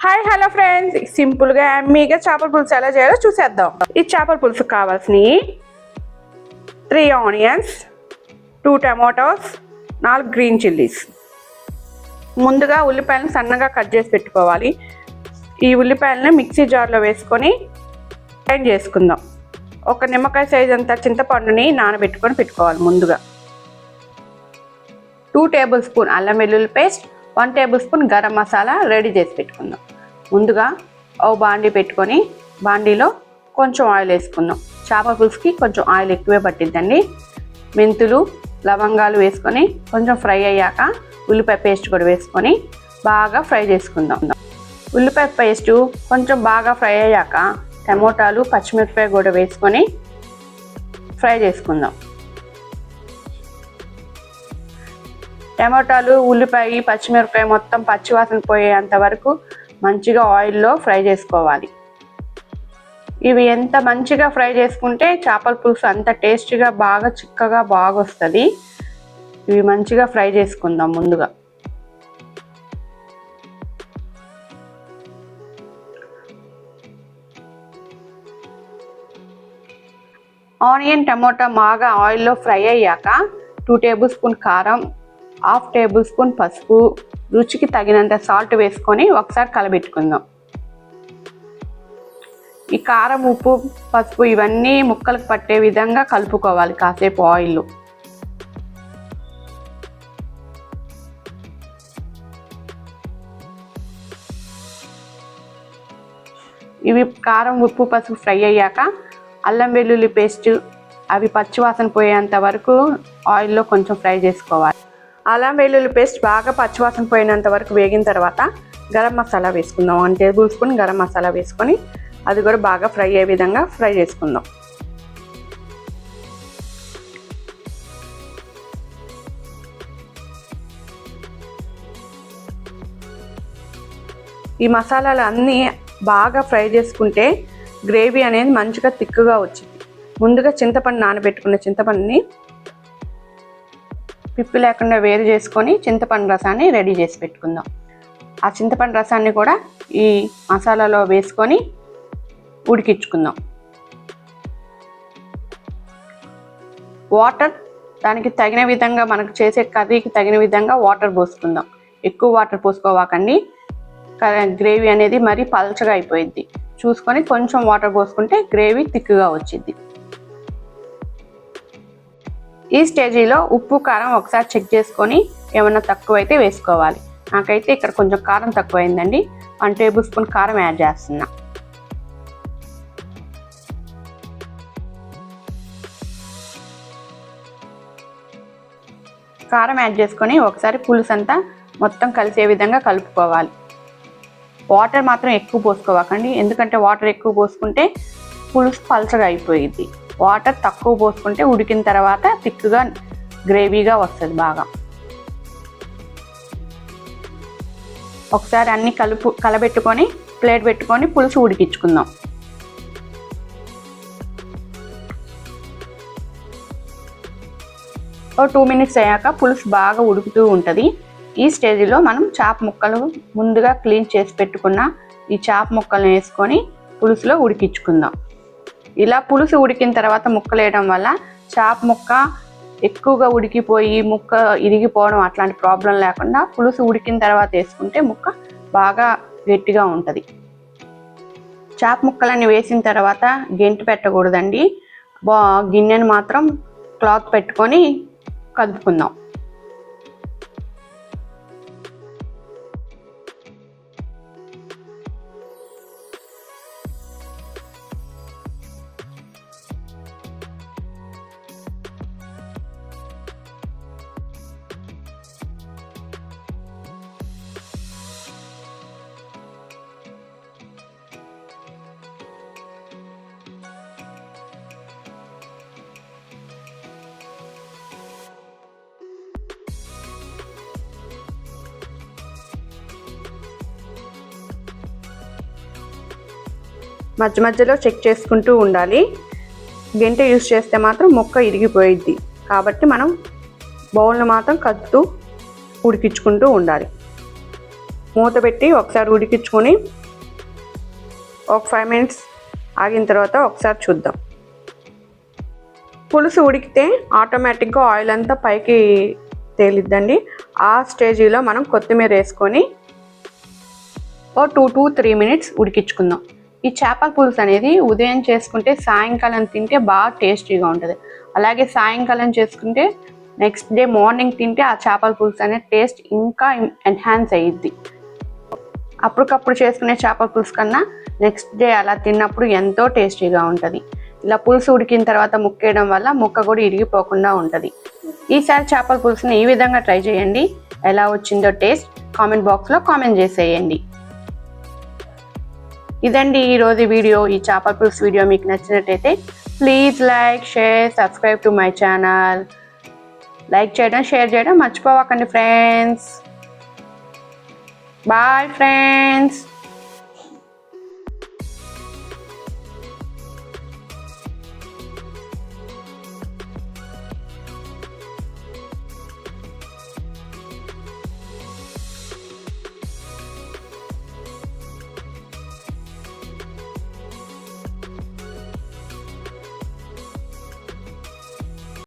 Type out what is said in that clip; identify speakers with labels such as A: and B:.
A: Hi hello friends సింపుల్గా ఎమ్మీగా చేపల పులుసు ఎలా చేయాలో చూసేద్దాం. ఈ చేపల పులుసు కావాల్సినవి త్రీ ఆనియన్స్ టూ టమాటోస్ నాలుగు గ్రీన్ చిల్లీస్ ముందుగా ఉల్లిపాయలను సన్నగా కట్ చేసి పెట్టుకోవాలి. ఈ ఉల్లిపాయలను మిక్సీ జార్లో వేసుకొని గ్రైండ్ చేసుకుందాం. ఒక నిమ్మకాయ సైజ్ అంత చింతపండుని నానబెట్టుకొని పెట్టుకోవాలి ముందుగా. టూ టేబుల్ స్పూన్ అల్లం వెల్లుల్లి paste one tablespoon garam masala ready చేసి పెట్టుకుందాం. ముందుగా ఓ బాండీ పెట్టుకొని బాండీలో కొంచెం ఆయిల్ వేసుకుందాం. చేప పులుసుకి కొంచెం ఆయిల్ ఎక్కువే పట్టిద్దండి. మెంతులు లవంగాలు వేసుకొని కొంచెం ఫ్రై అయ్యాక ఉల్లిపాయ పేస్ట్ కూడా వేసుకొని బాగా ఫ్రై చేసుకుందాం. ఉల్లిపాయ పేస్టు కొంచెం బాగా ఫ్రై అయ్యాక టమోటాలు పచ్చిమిరపకాయ కూడా వేసుకొని ఫ్రై చేసుకుందాం. టమాటాలు ఉల్లిపాయ పచ్చిమిరపకాయ మొత్తం పచ్చివాసన పోయేంత వరకు మంచిగా ఆయిల్లో ఫ్రై చేసుకోవాలి. ఇవి ఎంత మంచిగా ఫ్రై చేసుకుంటే చేపల పులుసు అంత టేస్టీగా బాగా చిక్కగా బాగా వస్తుంది ఇవి మంచిగా ఫ్రై చేసుకుందాం ముందుగా. ఆనియన్ టమోటా బాగా ఆయిల్లో ఫ్రై అయ్యాక టూ టేబుల్ స్పూన్ కారం హాఫ్ టేబుల్ స్పూన్ పసుపు రుచికి తగినంత సాల్ట్ వేసుకొని ఒకసారి కలబెట్టుకుందాం. ఈ కారం ఉప్పు పసుపు ఇవన్నీ ముక్కలకు పట్టే విధంగా కలుపుకోవాలి కాసేపు ఆయిల్ ఇవి కారం ఉప్పు పసుపు ఫ్రై అయ్యాక అల్లం వెల్లుల్లి పేస్ట్ అవి పచ్చివాసన పోయేంత వరకు ఆయిల్లో కొంచెం ఫ్రై చేసుకోవాలి. అల్లం వెల్లుల్లి పేస్ట్ బాగా పచ్చివాసన పోయినంత వరకు వేగిన తర్వాత గరం మసాలా వేసుకుందాం. One tablespoon garam masala వేసుకొని అది కూడా బాగా ఫ్రై అయ్యే విధంగా ఫ్రై చేసుకుందాం. ఈ మసాలాలు అన్నీ బాగా ఫ్రై చేసుకుంటే గ్రేవీ అనేది మంచిగా తిక్కుగా వచ్చింది. ముందుగా చింతపండు నానబెట్టుకున్న చింతపండుని పిప్పి లేకుండా వేరు చేసుకొని చింతపండు రసాన్ని రెడీ చేసి పెట్టుకుందాం. ఆ చింతపండు రసాన్ని కూడా ఈ మసాలాలో వేసుకొని ఉడికించుకుందాం. వాటర్ దానికి తగిన విధంగా మనకు చేసే కర్రీకి తగిన విధంగా వాటర్ పోసుకుందాం. ఎక్కువ వాటర్ పోసుకోవాకండి. గ్రేవీ అనేది మరీ పలచగా అయిపోయింది చూసుకొని కొంచెం వాటర్ పోసుకుంటే గ్రేవీ తిక్కుగా వచ్చింది ఈ స్టేజీలో ఉప్పు కారం ఒకసారి చెక్ చేసుకొని ఏమన్నా తక్కువైతే వేసుకోవాలి. నాకైతే ఇక్కడ కొంచెం కారం తక్కువైందండి. వన్ టేబుల్ స్పూన్ కారం యాడ్ చేస్తున్నా. కారం యాడ్ చేసుకొని ఒకసారి పులుసు అంతా మొత్తం కలిసే విధంగా కలుపుకోవాలి. వాటర్ మాత్రం ఎక్కువ పోసుకోవాకండి. ఎందుకంటే వాటర్ ఎక్కువ పోసుకుంటే పులుసు పలచగా అయిపోయింది వాటర్ తక్కువ పోసుకుంటే ఉడికిన తర్వాత థిక్గా గ్రేవీగా వస్తుంది బాగా. ఒకసారి అన్ని కలుపు కలబెట్టుకొని ప్లేట్ పెట్టుకొని పులుసు ఉడికించుకుందాం. ఓ టూ మినిట్స్ అయ్యాక పులుసు బాగా ఉడుకుతూ ఉంటుంది. ఈ స్టేజ్లో మనం చాప ముక్కలు ముందుగా క్లీన్ చేసి పెట్టుకున్న ఈ చాప ముక్కలను వేసుకొని పులుసులో ఉడికించుకుందాం. ఇలా పులుసు ఉడికిన తర్వాత ముక్కలు వేయడం వల్ల చేప ముక్క ఎక్కువగా ఉడికిపోయి ముక్క ఇరిగిపోవడం అట్లాంటి ప్రాబ్లం లేకుండా పులుసు ఉడికిన తర్వాత వేసుకుంటే ముక్క బాగా గట్టిగా ఉంటుంది. చేప ముక్కలన్నీ వేసిన తర్వాత గెంటు పెట్టకూడదండి. బా గిన్నెను మాత్రం క్లాత్ పెట్టుకొని కదుపుకుందాం. మధ్య మధ్యలో చెక్ చేసుకుంటూ ఉండాలి. గెంటె యూస్ చేస్తే మాత్రం మొక్క ఇరిగిపోయిద్ది. కాబట్టి మనం బౌల్ను మాత్రం కదుతూ ఉడికించుకుంటూ ఉండాలి. మూత పెట్టి ఒకసారి ఉడికించుకొని ఒక ఫైవ్ మినిట్స్ ఆగిన తర్వాత ఒకసారి చూద్దాం. పులుసు ఉడికితే ఆటోమేటిక్గా ఆయిల్ అంతా పైకి తేలిద్దండి. ఆ స్టేజీలో మనం కొత్తిమీర వేసుకొని ఓ టూ టూ త్రీ మినిట్స్ ఉడికించుకుందాం. ఈ చేపల పులుసు అనేది ఉదయం చేసుకుంటే సాయంకాలం తింటే బాగా టేస్టీగా ఉంటుంది. అలాగే సాయంకాలం చేసుకుంటే నెక్స్ట్ డే మార్నింగ్ తింటే ఆ చేపల పులుసు అనే టేస్ట్ ఇంకా ఎన్హాన్స్ అయ్యిద్ది అప్పటికప్పుడు చేసుకునే చేపల పులుసు కన్నా నెక్స్ట్ డే అలా తిన్నప్పుడు ఎంతో టేస్టీగా ఉంటుంది. ఇలా పులుసు ఉడికిన తర్వాత ముక్కేయడం వల్ల ముక్క కూడా ఇరిగిపోకుండా ఉంటుంది. ఈసారి చేపల పులుసుని ఈ విధంగా ట్రై చేయండి. ఎలా వచ్చిందో టేస్ట్ కామెంట్ బాక్స్లో కామెంట్ చేసేయండి. ఇదండి ఈరోజు వీడియో ఈ చేపల పులుసు వీడియో మీకు నచ్చినట్టయితే please like share subscribe to my channel. Like చేయడం షేర్ చేయడం మర్చిపోవకండి ఫ్రెండ్స్. Bye friends.